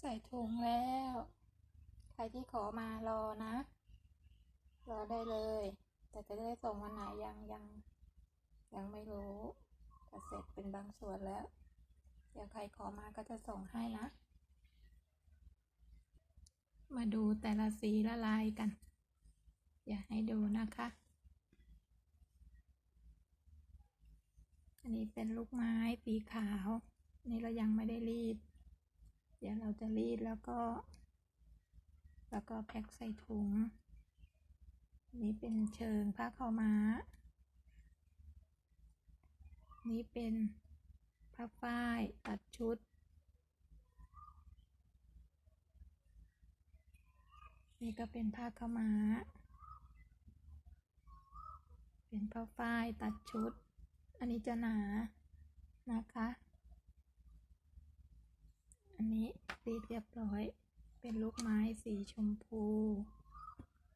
ใส่ถุงแล้ว ใครที่ขอมารอนะ รอได้เลย แต่จะได้ส่งวันไหนยังยัง ยังไม่รู้แต่เสร็จเป็นบางส่วนแล้วเดี๋ยวใครขอมาก็จะส่งให้นะ มาดูแต่ละสีละลายกัน อยากให้ดูนะคะ อันนี้เป็นลูกไม้สีขาว นี่เรายังไม่ได้รีด เดี๋ยวเราจะรีดแล้วก็ แล้วก็แพ็คใส่ถุง นี่เป็นเชิงผ้าขาวม้า นี่เป็นผ้าฝ้ายตัดชุด นี่ก็เป็นผ้าขาวม้า เป็นผ้าฝ้ายตัดชุด อันนี้จะหนานะคะ อันนี้รีดเรียบร้อย เป็นลูกไม้สีชมพู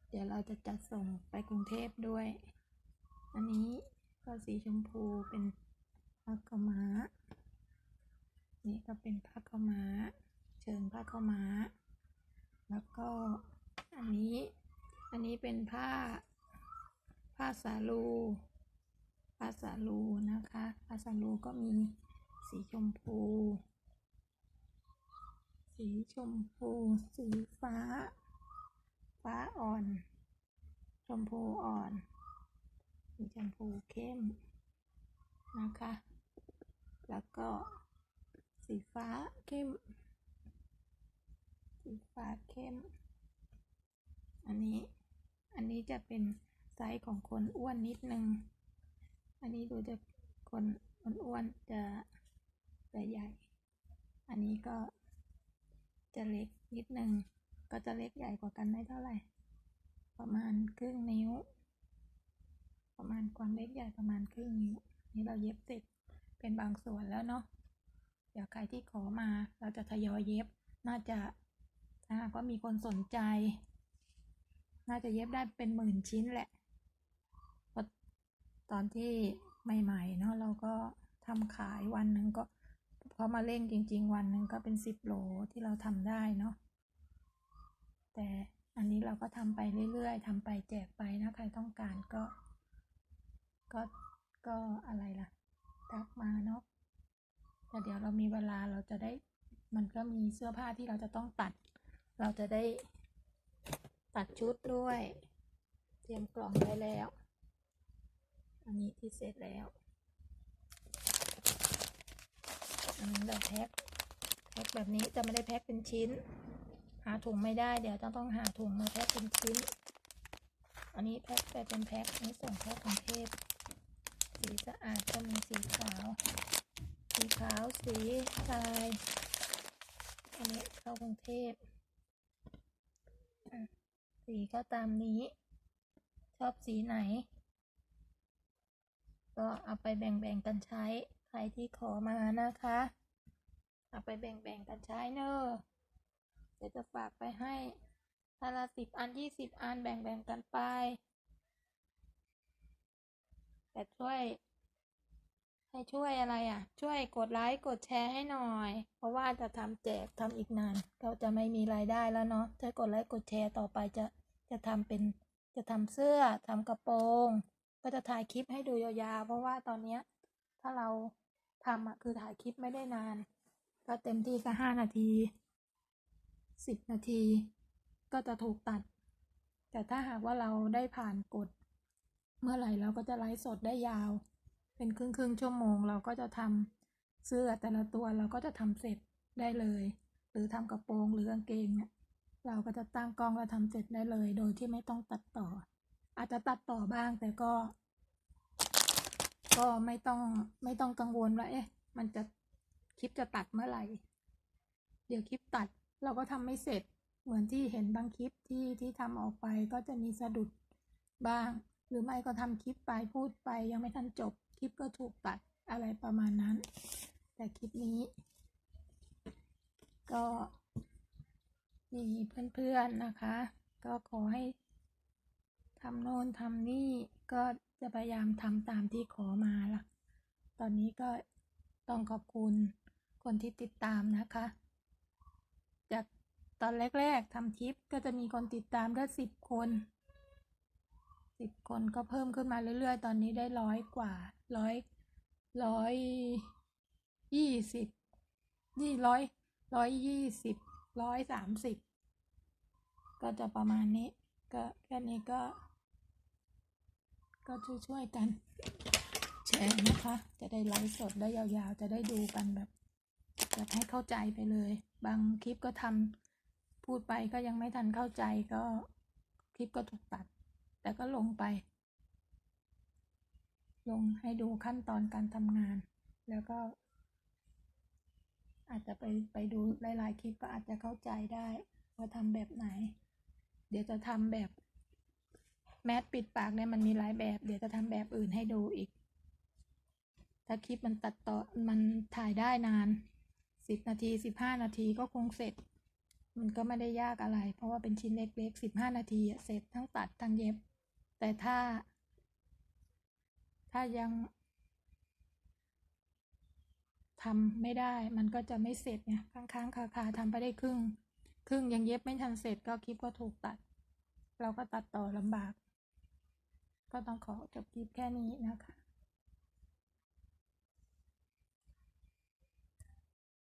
เดี๋ยวเราจะจัดส่งไปกรุงเทพด้วย อันนี้ก็สีชมพูเป็นผ้าขาวม้า นี่ก็เป็นผ้าขาวม้า เชิงผ้าขาวม้า แล้วก็อันนี้ อันนี้เป็นผ้า ผ้าสาลูผ้าสาลูนะคะผ้าสาลูก็มีสีชมพู สีชมพู สีฟ้า ฟ้าอ่อน ชมพูอ่อน สีชมพูเข้มนะคะ แล้วก็สีฟ้าเข้ม สีฟ้าเข้ม อันนี้ อันนี้จะเป็นไซส์ของคนอ้วนนิดนึง อันนี้ดูจะคนอ้วนๆจะจะใหญ่ อันนี้ก็ จะเล็กนิดหนึ่งก็จะเล็กใหญ่กว่ากันไม่เท่าไหร่ ประมาณครึ่งนิ้ว ประมาณความเล็กใหญ่ประมาณครึ่งนิ้ว นี่เราเย็บเสร็จเป็นบางส่วนแล้วเนาะเดี๋ยวใครที่ขอมาเราจะทยอยเย็บน่าจะถ้าหากว่ามีคนสนใจ น่าจะเย็บได้เป็นหมื่นชิ้นแหละตอนที่ใหม่ๆเนาะเราก็ทำขายวันหนึ่งก็ พอมาเร่งจริง ๆ วันหนึ่งก็เป็นสิบโหลที่เราทำได้เนาะแต่อันนี้เราก็ทำไปเรื่อยๆทำไปแจกไปนะใครต้องการก็ ก็ก็อะไรล่ะทักมาเนาะแต่เดี๋ยวเรามีเวลาเราจะได้ มันก็มีเสื้อผ้าที่เราจะต้องตัด เราจะได้ตัดชุดด้วย เตรียมกล่องไว้แล้ว อันนี้ที่เสร็จแล้ว อันนี้เราแพ็คแพ็คแบบนี้จะไม่ได้แพ็คเป็นชิ้น หาถุงไม่ได้เดี๋ยวจะต้องหาถุงมาแพ็คเป็นชิ้น อันนี้แพ็คไปเป็นแพ็คนี้ส่งเข้ากรุงเทพสีสะอาดก็มีสีขาว สีขาวสีทรายอันนี้เข้ากรุงเทพสีก็ตามนี้ ชอบสีไหน ก็เอาไปแบ่งๆกันใช้ รที่ขอมานะคะเอาไปแบ่งๆกันใช้เนอะเดี๋ยวจะฝากไปให้ถ้าละสิบอันยี่สิบอันแบ่งๆกันไป แต่ช่วย ให้ช่วยอะไรอะ ช่วยกดไลค์กดแชร์ให้หน่อย เพราะว่าจะทำแจกทำอีกนานก็จะไม่มีรายได้แล้วเนาะถ้ากดไลค์กดแชร์ต่อไปจะจะทำเป็นจะทำเสื้อทำกระโปรง ก็จะถ่ายคลิปให้ดูยาวๆ เพราะว่าตอนเนี้ยถ้าเรา ทำอะคือถ่ายคลิปไม่ได้นาน ก็เต็มที่ก็ห้านาทีสิบนาที ก็จะถูกตัด แต่ถ้าหากว่าเราได้ผ่านกฎเมื่อไหร่เราก็จะไลฟ์สดได้ยาว เป็นครึ่งครึ่งชั่วโมงเราก็จะทำเสื้อแต่ละตัวเราก็จะทำเสร็จได้เลย หรือทำกระโปรงหรือกางเกงเนี่ยเราก็จะตั้งกล้องแล้วทำเสร็จได้เลย โดยที่ไม่ต้องตัดต่อ อาจจะตัดต่อบ้างแต่ก็ ก็ไม่ต้องไม่ต้องกังวลว่าเอ๊ะ มันจะคลิปจะตัดเมื่อไหร่ เดี๋ยวคลิปตัดเราก็ทำไม่เสร็จเหมือนที่เห็นบางคลิปที่ที่ทำออกไปก็จะมีสะดุดบ้าง หรือไม่ก็ทำคลิปไปพูดไปยังไม่ทันจบ คลิปก็ถูกตัดอะไรประมาณนั้น แต่คลิปนี้ ก็มีเพื่อนๆนะคะ ก็ขอให้ทำโน่นทำนี่ก็ จะพยายามทำตามที่ขอมาล่ะ ตอนนี้ก็ต้องขอบคุณคนที่ติดตามนะคะ จากตอนแรกๆทำคลิปก็จะมีคนติดตามได้สิบคนสิบคนก็เพิ่มขึ้นมาเรื่อยๆ ตอนนี้ได้ร้อยกว่าร้อยร้อยยี่สิบยี่ร้อยร้อยยี่สิบร้อยสามสิบก็จะประมาณนี้ ก็แค่นี้ก็ ก็ช่วยๆกันแชร์นะคะ จะได้ไลฟ์สดได้ยาวๆ จะได้ดูกันแบบแบบให้เข้าใจไปเลย บางคลิปก็ทำพูดไปก็ยังไม่ทันเข้าใจก็คลิปก็ถูกตัด แต่ก็ลงไป ลงให้ดูขั้นตอนการทำงาน แล้วก็ อาจจะไปไปดูหลายๆคลิปก็อาจจะเข้าใจได้ว่าทำแบบไหน เดี๋ยวจะทำแบบ แมสปิดปากเนี่ยมันมีหลายแบบ เดี๋ยวจะทำแบบอื่นให้ดูอีก ถ้าคลิปมันตัดต่อมันถ่ายได้นานสิบนาทีสิบห้านาทีก็คงเสร็จ มันก็ไม่ได้ยากอะไร เพราะว่าเป็นชิ้นเล็กๆสิบห้านาทีเสร็จทั้งตัดทั้งเย็บ แต่ถ้า ถ้ายังทำไม่ได้มันก็จะไม่เสร็จไงค้างๆคาๆทำไปได้ครึ่ง ครึ่งยังเย็บไม่ทันเสร็จก็คลิปก็ถูกตัด เราก็ตัดต่อลำบาก ก็ต้องขอจบคลิปแค่นี้นะคะ